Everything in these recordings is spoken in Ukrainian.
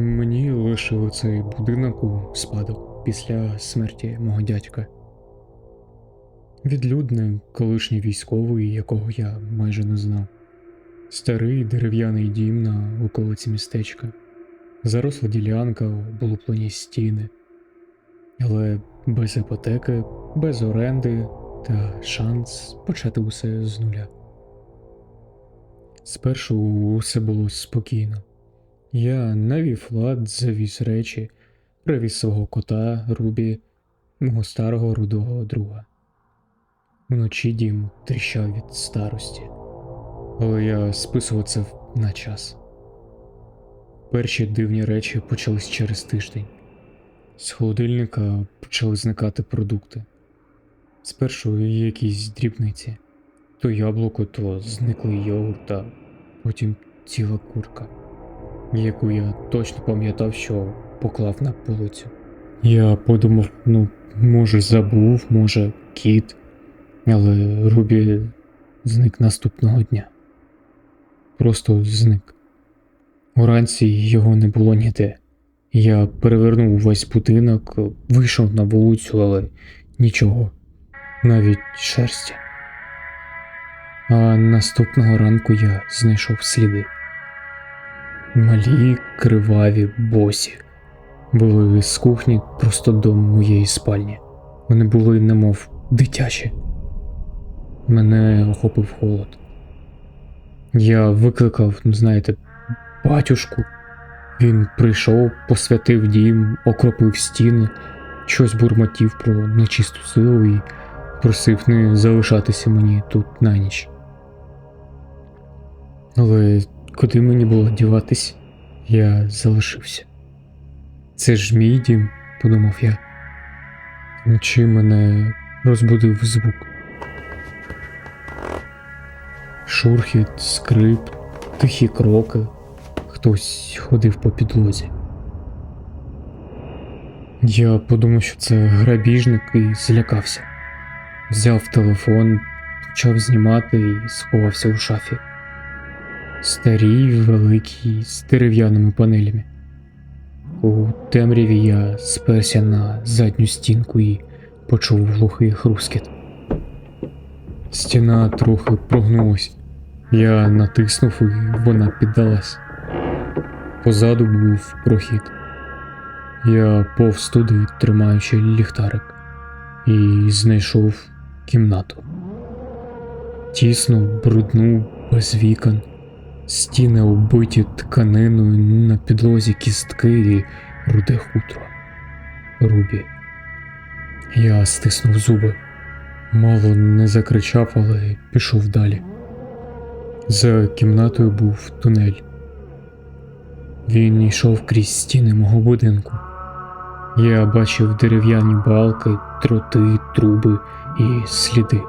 Мені лишили цей будинок у спадок після смерті мого дядька. Відлюдний колишній військовий, якого я майже не знав. Старий дерев'яний дім на околиці містечка, заросла ділянка, облуплені стіни, але без іпотеки, без оренди та шанс почати усе з нуля. Спершу усе було спокійно. Я навів лад, завіз речі, привіз свого кота Рубі, мого старого рудого друга. Вночі дім тріщав від старості, але я списував це на час. Перші дивні речі почались через тиждень. З холодильника почали зникати продукти. Спершу якісь дрібниці. То яблуко, то зниклий йогурт, а потім ціла курка яку я точно пам'ятав, що поклав на полицю. Я подумав, ну, може, забув, може, кіт, але Рубі зник наступного дня. Просто зник. Уранці його не було ніде. Я перевернув увесь будинок, вийшов на вулицю, але нічого, навіть шерсті. А наступного ранку я знайшов сліди. Малі, криваві, босі. Були з кухні просто до моєї спальні. Вони були немов дитячі. Мене охопив холод. Я викликав, ну знаєте, батюшку. Він прийшов, посвятив дім, окропив стіни, щось бурмотів про нечисту силу і просив не залишатися мені тут на ніч. Але Куди мені було діватись, я залишився. Це ж мій дім, подумав я. Вночі мене розбудив звук. Шурхіт, скрип, тихі кроки, хтось ходив по підлозі. Я подумав, що це грабіжник і злякався. Взяв телефон, почав знімати і сховався у шафі старій, великій, з дерев'яними панелями. У темряві я сперся на задню стінку і почув глухий хрускіт. Стіна трохи прогнулась. Я натиснув і вона піддалась. Позаду був прохід. Я повз туди, тримаючи ліхтарик, і знайшов кімнату. Тісну, брудну, без вікон. Стіни оббиті тканиною на підлозі кістки і руде хутро. Рубі. Я стиснув зуби. Мало не закричав, але пішов далі. За кімнатою був тунель. Він йшов крізь стіни мого будинку. Я бачив дерев'яні балки, троти, труби і сліди.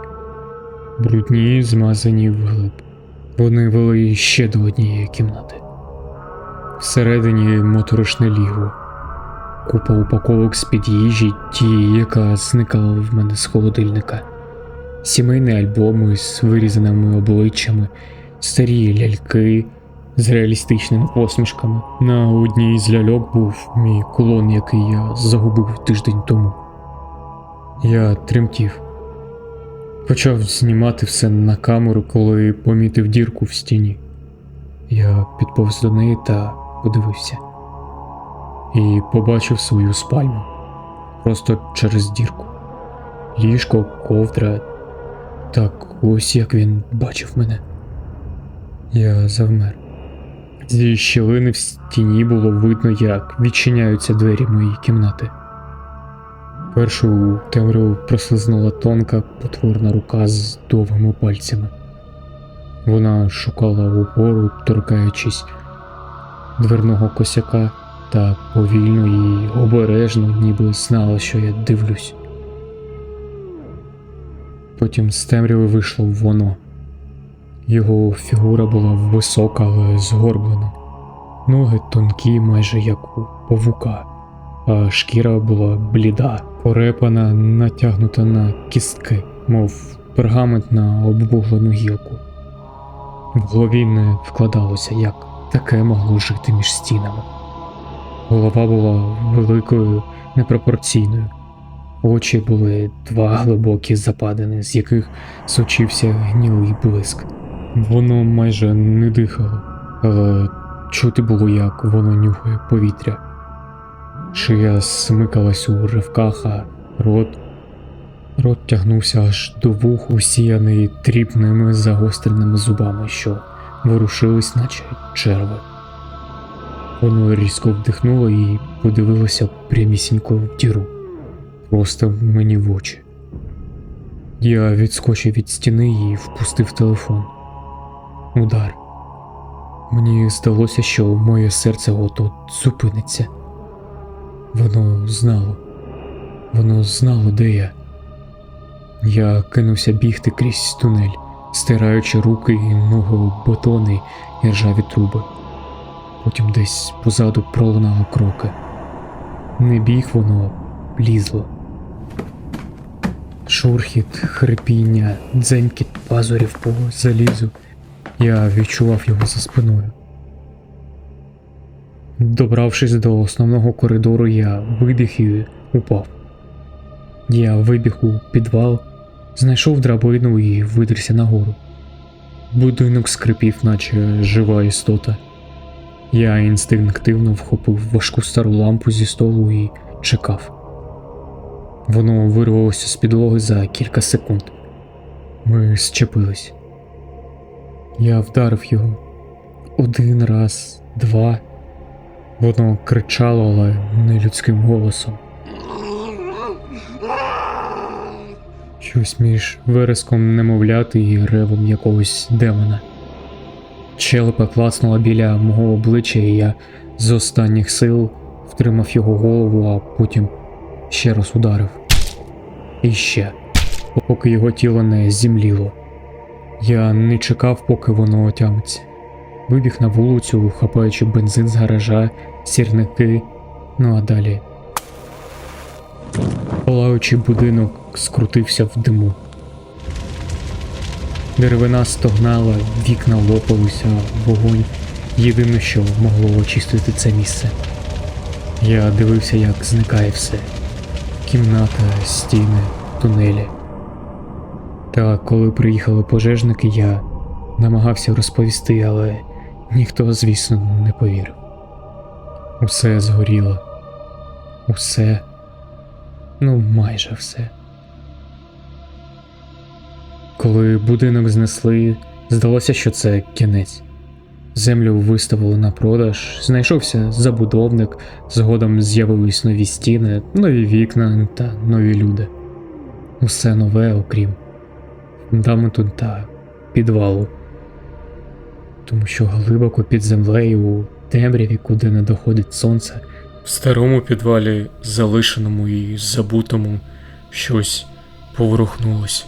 Брудні, змазані вглиб. Вони вели ще до однієї кімнати. Всередині моторошне ліво, купа упаковок з-під їжі, ті, яка зникала в мене з холодильника, сімейні альбоми з вирізаними обличчями, старі ляльки з реалістичними посмішками. На одній з ляльок був мій кулон, який я загубив тиждень тому. Я тремтів. Почав знімати все на камеру, коли помітив дірку в стіні. Я підповз до неї та подивився. І побачив свою спальню просто через дірку. Ліжко, ковдра. Так ось як він бачив мене. Я завмер. Зі щілини в стіні було видно, як відчиняються двері моєї кімнати. Першу у темряву прослизнула тонка потворна рука з довгими пальцями. Вона шукала опору, торкаючись дверного косяка та повільно і обережно, ніби знала, що я дивлюсь. Потім з темряви вийшло воно. Його фігура була висока, але згорблена, ноги тонкі, майже як у павука а шкіра була бліда, порепана, натягнута на кістки, мов пергамент на обвуглену гілку. В голові не вкладалося, як таке могло жити між стінами. Голова була великою, непропорційною. Очі були два глибокі западини, з яких сочився гнілий блиск. Воно майже не дихало, але чути було, як воно нюхає повітря. Шия смикалась у ривках, а рот. Рот тягнувся аж до вух, усіяний дрібними загостреними зубами, що ворушились, наче черви. Воно різко вдихнуло і подивилося прямісінько в діру, просто мені в очі. Я відскочив від стіни і впустив телефон. Удар. Мені здалося, що моє серце от-от зупиниться. Воно знало. Воно знало, де я. Я кинувся бігти крізь тунель, стираючи руки і ноги об бетони і ржаві труби. Потім десь позаду пролунало кроки. Не біг воно, лізло. Шурхіт, хрипіння, дзенькіт пазурів по залізу. Я відчував його за спиною. Добравшись до основного коридору, я вибіг і упав. Я вибіг у підвал, знайшов драбину і видерся нагору. Будинок скрипів, наче жива істота. Я інстинктивно вхопив важку стару лампу зі столу і чекав. Воно вирвалося з підлоги за кілька секунд. Ми зчепились. Я вдарив його один раз, два. Воно кричало, але не людським голосом. Щось між вереском немовляти і ревом якогось демона. Челепа клацнула біля мого обличчя, і я з останніх сил втримав його голову, а потім ще раз ударив. І ще, поки його тіло не зімліло. Я не чекав, поки воно отямиться. Вибіг на вулицю, хапаючи бензин з гаража, сірники, ну а далі. Палаючий будинок скрутився в диму. Деревина стогнала, вікна лопалися, вогонь єдине, що могло очистити це місце. Я дивився, як зникає все: кімната, стіни, тунелі. Та коли приїхали пожежники, я намагався розповісти, але ніхто, звісно, не повірив. Усе згоріло. Усе, ну майже все. Коли будинок знесли, здалося, що це кінець. Землю виставили на продаж, знайшовся забудовник, згодом з'явились нові стіни, нові вікна та нові люди. Усе нове, окрім фундаменту та підвалу. Тому що глибоко під землею у темряві, куди не доходить сонце, в старому підвалі, залишеному і забутому, щось поворухнулось.